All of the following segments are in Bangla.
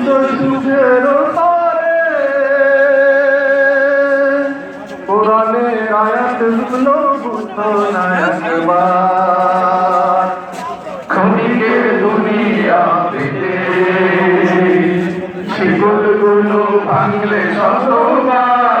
সুখের তারে কোরআনের আয়াতগুলো বুঝতো না একবার ক্ষণিকে দুনিয়া পেতে শিকলগুলো ভাঙলে শতবার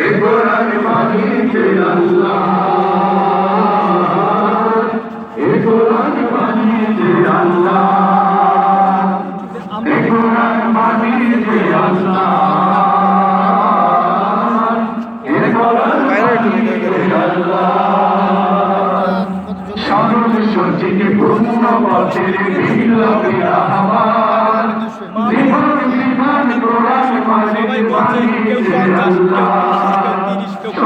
আসছেন? কুয়াকাটা থেকে দশ মিনিট বাইরে একটু ভিডিও করে সঞ্চিত পূর্ণ পথের বিপ্লবী আহ্বান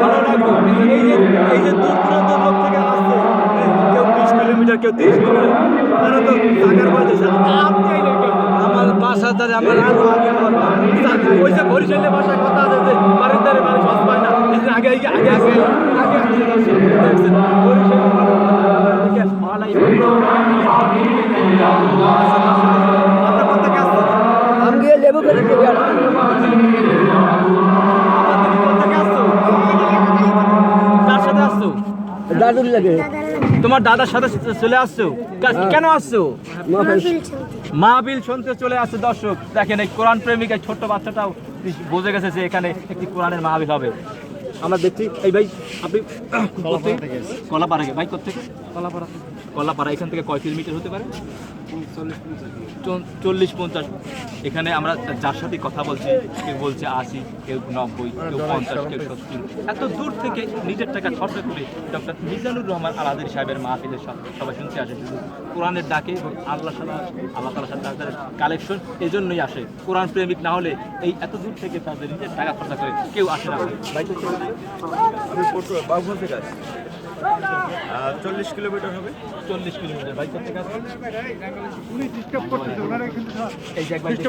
ভালো লাগতো এই যে এই যে দূর দূরান্ত লোক থেকে আসছে কেউ বিশ কিলোমিটার কেউ তিরিশ কিলোমিটার তারা তো টাকার বাজে আপনি? আমার বাসা দ্বারা আমার আরও আগে ওই যে বরিশালে ভাষায় কথা আছে যে বাড়ির দ্বারে মানুষ বাস পায় আগে আগে আগে আগে আগে তোমার দাদার সাথে চলে আসছো? কেন আসছো? মাহবিল শুনতে চলে আসছে দর্শক। দেখেন এই কোরআন প্রেমিক এই ছোট্ট বাচ্চাটাও বুঝে গেছে যে এখানে একটি কোরআনের মাহবিল হবে। আমরা দেখছি এই ভাই আপনি কলাপাড়া পারে ভাই কোথেকে কলাপাড়া। কলাপাড়া এখান থেকে কয় কিলোমিটার হতে পারে? চল- চল্লিশ পঞ্চাশ। এখানে আমরা যার সাথে কথা বলছি কেউ বলছে আশি কেউ নব্বই কেউ পঞ্চাশ কেউ সত্তর। এত দূর থেকে নিজের টাকা খরচা করে ডক্টর মিজানুর রহমান আলাদের সাহেবের মাহফিলের সাথে সবাই শুনতে আসে। শুধু কোরআনের ডাকে এবং আল্লাহ সালা আল্লাহ তালার সাথে তাদের কালেকশন এজন্যই আসে। কোরআন প্রেমিক না হলে এই এত দূর থেকে তাদের নিজের টাকা খরচা করে কেউ আসে না। ভাই আমি পটুয়া থেকে চল্লিশ কিলোমিটার হবে। চল্লিশ কিলোমিটার। বাইক থেকে আসবেন এই যে এক ভাই দেখছি।